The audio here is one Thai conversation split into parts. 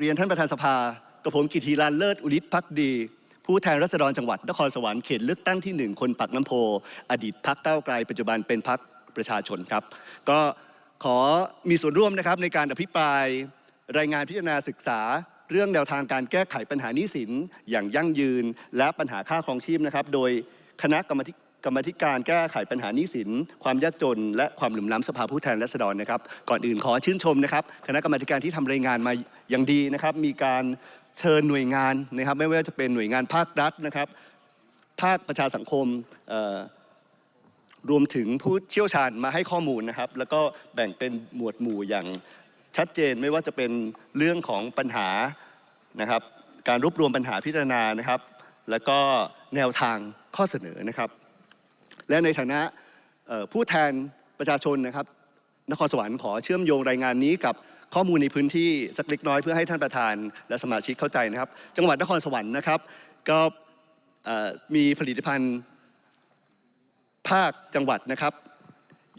เรียนท่านประธานสภากับผมกิติรันเลิศอุริศพักดี ผู้แทนรัษฎรจังหวัดนครสวรรค์เขตเลือกตั้งที่หนึ่งคนปักน้ำโพ อดีตพักเก้าไกล ปัจจุบันเป็นพักประชาชนครับ ก็ขอมีส่วนร่วมนะครับในการอภิปราย รายงานพิจารณาศึกษา เรื่องแนวทางการแก้ไขปัญหาหนี้สินอย่างยั่งยืน และปัญหาค่าครองชีพนะครับ โดยคณะกรรม กรรมธิการแก้ไขปัญหาหนี้สิน ความยากจน และความเหลื่อมล้ำสภาผู้แทนราษฎรนะครับ ก่อนอื่นขอชื่นชมนะครับ คณะกรรมการที่ทำรายงานมาอย่างดีนะครับ มีการเชิญหน่วยงานนะครับ ไม่ว่าจะเป็นหน่วยงานภาครัฐนะครับ ภาคประชาสังคมรวมถึงผู้เชี่ยวชาญมาให้ข้อมูลนะครับ แล้วก็แบ่งเป็นหมวดหมู่อย่างชัดเจนไม่ว่าจะเป็นเรื่องของปัญหานะครับ การรวบรวมปัญหาพิจารณานะครับ แล้วก็แนวทางข้อเสนอนะครับ และในฐานะผู้แทนประชาชนนะครับ นครสวรรค์ขอเชื่อมโยงรายงานนี้กับข้อมูลในพื้นที่สักเล็กน้อยเพื่อให้ท่านประธานและสมาชิกเข้าใจนะครับ จังหวัดนครสวรรค์นะครับ ก็มีผลิตภัณฑ์ภาคจังหวัดนะครับ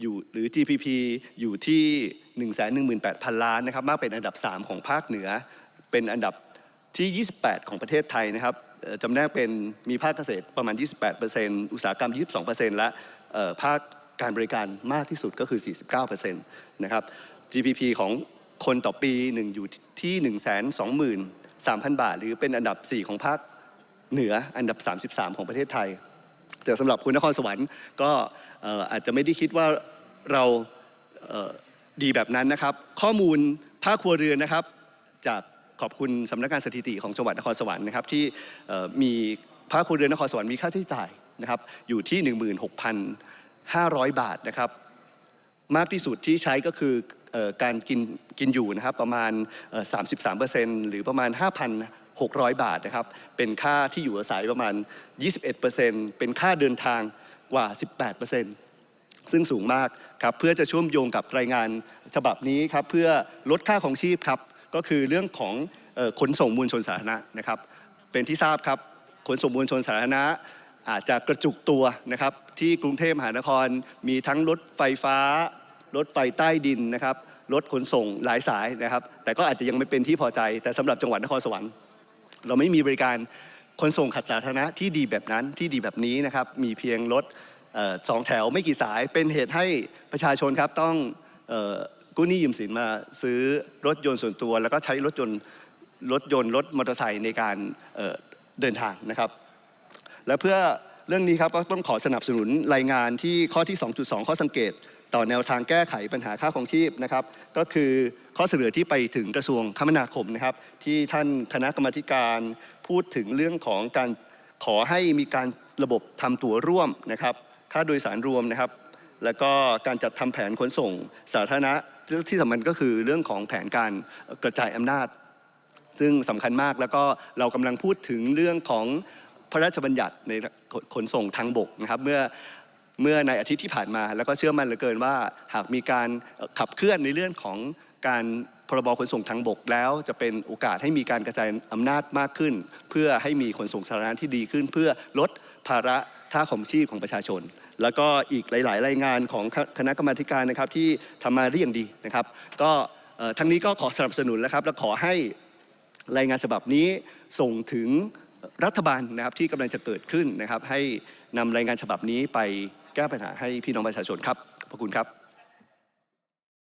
อยู่หรือ GPP อยู่ที่ 118,000 ล้านนะครับ มากเป็นอันดับ 3 ของภาคเหนือ เป็นอันดับที่ 28 ของประเทศไทยนะครับ จำแนกเป็นมีภาคเกษตรประมาณ 28%อุตสาหกรรม 22%และเอ่อภาคการบริการมากที่สุดก็คือ 49%นะครับ GPP ของคนต่อปีหนึ่งอยู่ที่ 123,000 บาท หรือเป็นอันดับ 4 ของภาคเหนืออันดับ 33 ของประเทศไทย แต่สำหรับคุณนครสวรรค์ก็อาจจะไม่ได้คิดว่าเราดีแบบนั้นนะครับ ข้อมูลภาคครัวเรือนนะครับจาก ขอบคุณสำนักงานสถิติของจังหวัดนครสวรรค์นะครับที่มีภาคครัวเรือนนครสวรรค์มีค่าใช้จ่ายนะครับอยู่ที่ 16,500 บาทนะครับมากที่สุดที่ใช้ก็คืออการกินกินอยู่นะครับประมาณเอ่อ33%หรือประมาณ 5,600 บาทนะครับเป็นค่าที่อยู่อาศัยประมาณ 21%เป็นค่าเดินทางกว่า 18%ซึ่งสูงมากครับเพื่อจะเชื่อมโยงกับรายงานฉบับนี้ครับเพื่อลดค่าของชีพครับ ก็คือเรื่องของออขนส่งมวลชนสาธารณะนะครับ เป็นที่ทราบครับขนส่งมวลชนสาธารณะอาจจะกระจุกตัวนะครับ ที่กรุงเทพมหานครมีทั้งรถไฟฟ้า รถไฟใต้ดินนะครับรถขนส่งหลายสายนะครับ แต่ก็อาจจะยังไม่เป็นที่พอใจ แต่สำหรับจังหวัดนครสวรรค์ เราไม่มีบริการขนส่งขัดสาธารณะที่ดีแบบนั้นที่ดีแบบนี้นะครับ มีเพียงรถออสองแถวไม่กี่สายเป็นเหตุให้ประชาชนครับต้องออ กู้หนี้ยืมสินมาซื้อรถยนต์ส่วนตัว แล้วก็ใช้รถยนต์รถยนต์รถมอเตอร์ไซค์ในการเเดินทางนะครับ และเพื่อเรื่องนี้ครับก็ต้องขอสนับสนุนรายงานที่ข้อที่ 2.2 ข้อสังเกต ต่อแนวทางแก้ไขปัญหาค่าของชีพนะครับ ก็คือข้อเสนอที่ไปถึงกระทรวงคมนาคมนะครับ ที่ท่านคณะกรรมการพูดถึงเรื่องของการขอให้มีการระบบทำตั๋วร่วมนะครับ ค่าโดยสารรวมนะครับ แล้วก็การจัดทำแผนขนส่งสาธารณะ ที่สำคัญก็คือเรื่องของแผนการกระจายอำนาจ ซึ่งสำคัญมากแล้วก็เรากำลังพูดถึงเรื่องของพระราชบัญญัติในขนส่งทางบกนะครับเมื่อ เมื่อในอาทิตย์ที่ผ่านมา แล้วก็เชื่อมั่นเหลือเกินว่า หากมีการขับเคลื่อนในเรื่องของการพรบขนส่งทางบกแล้วจะเป็นโอกาสให้มีการกระจายอำนาจมากขึ้น เพื่อให้มีขนส่งสาธารณะที่ดีขึ้น เพื่อลดภาระค่าของชีพของประชาชน แล้วก็อีกหลาย ๆ รายงานของคณะกรรมาการนะครับที่ทำมาได้อย่างดีนะครับ ก็ทั้งนี้ก็ขอสนับสนุนนะครับ และขอให้รายงานฉบับนี้ส่งถึงรัฐบาลนะครับที่กำลังจะเกิดขึ้นนะครับ ให้นำรายงานฉบับนี้ไป แก้ปัญหาให้พี่น้องประชาชนครับขอบคุณครับ